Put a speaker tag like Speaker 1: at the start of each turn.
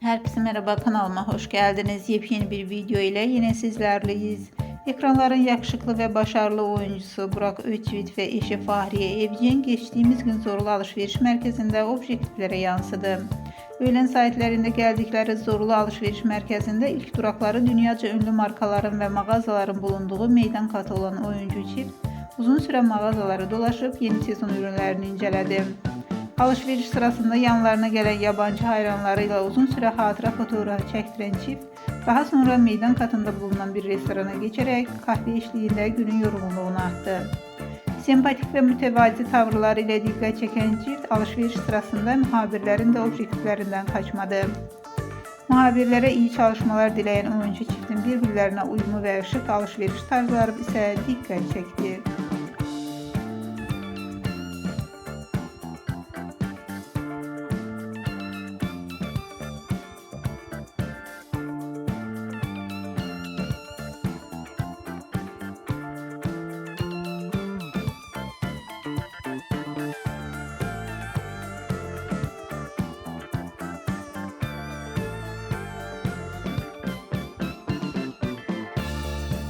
Speaker 1: Herkese merhaba kanalıma hoş geldiniz. Yepyeni bir video ile yine sizlerleyiz. Ekranların yakışıklı ve başarılı oyuncusu Burak Özçivit ve eşi Fahriye Evcen geçtiğimiz gün Zorlu Alışveriş Merkezi'nde objektiflere yansıdı. Öğlen saatlerinde geldikleri Zorlu Alışveriş Merkezi'nde ilk durakları dünyaca ünlü markaların ve mağazaların bulunduğu meydan katı olan oyuncu çift uzun süre mağazaları dolaşıp yeni sezon ürünlerini inceledi. Alışveriş sırasında yanlarına gelen yabancı hayranlarıyla uzun süre hatıra fotoğrafı çektiren çift, daha sonra meydan katında bulunan bir restorana geçerek kahve eşliğinde günün yorgunluğunu attı. Sempatik ve mütevazi tavırlarıyla dikkat çeken çift alışveriş sırasında muhabirlerin de objektiflerinden kaçmadı. Muhabirlere iyi çalışmalar dileyen oyuncu çiftin birbirlerine uyumu ve şık alışveriş tarzları ise dikkat çekti.